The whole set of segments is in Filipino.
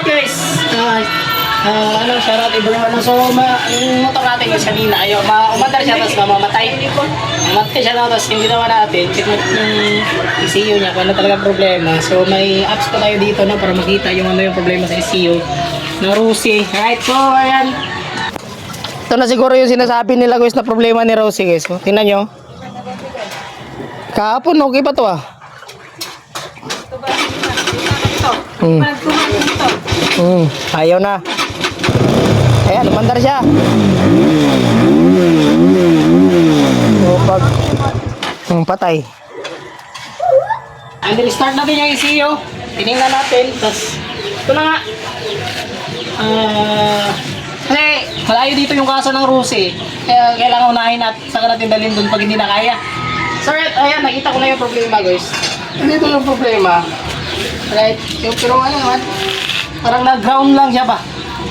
Alright guys, uh, uh, ano, shout out everyone. So, ma, yung motor natin yung kanina, ayaw, ma, umandar siya, tapos mamamatay. Mamatay siya na, tapos hindi naman natin, check mo yung ECU niya, kung ano talaga problema. So, may apps pa tayo dito, no, para makita yung ano yung problema sa ECU na Rusi. Alright, so, ayan. Ito na siguro yung sinasabi nila guys na problema ni Rosie guys. So, tingnan nyo. Kahapon, okay pa to ah. Hmm. Hmm, ayaw na. Ayan, umandar siya. O pag... Hmm, patay. And restart natin yung ECU. Tinignan natin. Tapos, ito na nga. Ah... kasi malayo dito yung kasa ng Rusi. Kaya kailangan unahin natin. Saka natin dalhin doon pag hindi na kaya. So, right, ayan, nakita ko na yung problema, guys. Dito yung problema. Right? Yung, pero ano naman, parang nag-ground lang siya ba?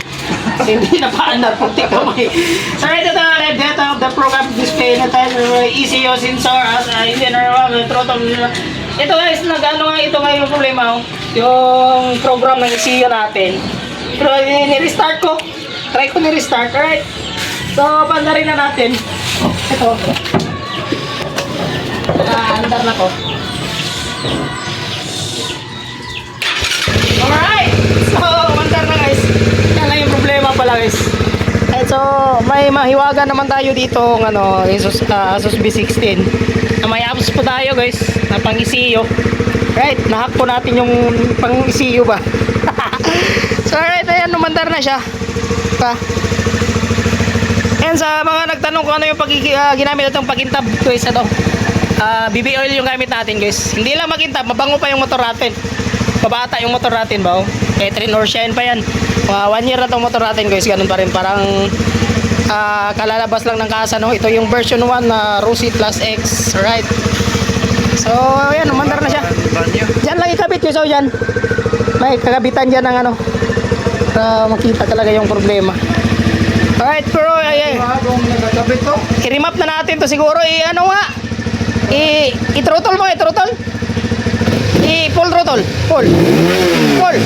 Hindi na paandar, puti kamay. So, right, ito na left data of the program display na tayo, ECU sensor, as uh, or uh, throttle. Ito guys, nag-ano nga ito nga yung problema, oh. yung program ng ECU natin. Pero eh, ni-restart ko. Try ko ni-restart, alright? So, pandarin na natin. Ito. Ah, andar na ko. Alright! So, mandar na guys. Yan lang yung problema pala guys. Alright, so, may mahiwaga naman tayo dito ng ano, Asus, ah, Asus B16. Na may apps po tayo guys, na pang ECU. Right, nahack po natin yung pang ECU ba. so, alright, ayan, numandar na siya. Pa. Ayan, sa mga nagtanong kung ano yung pag, ah, ginamit itong pakintab guys, ano, ah, BB oil yung gamit natin guys. Hindi lang makintab, mabango pa yung motor natin. Pabata yung motor natin ba? oh? Petrin or shine pa yan. Mga one year na tong motor natin guys, ganun pa rin. Parang ah, kalalabas lang ng kasa no. Ito yung version 1 na Rusi Plus X, right? So, ayan, umandar na siya. Diyan lang ikabit yung so dyan. May kagabitan dyan ng ano. Para makita talaga yung problema. Alright, pero ay, ay, i-remap na natin to siguro. I, ano nga? I, i-throttle mo, i-throttle. I-full throttle. Full. Full.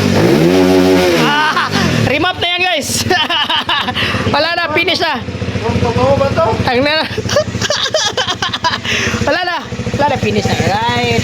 Ah, remap na yan guys. Wala na, finish na. totoo ba to? Ang na. Wala na. Wala na, finish na. Right.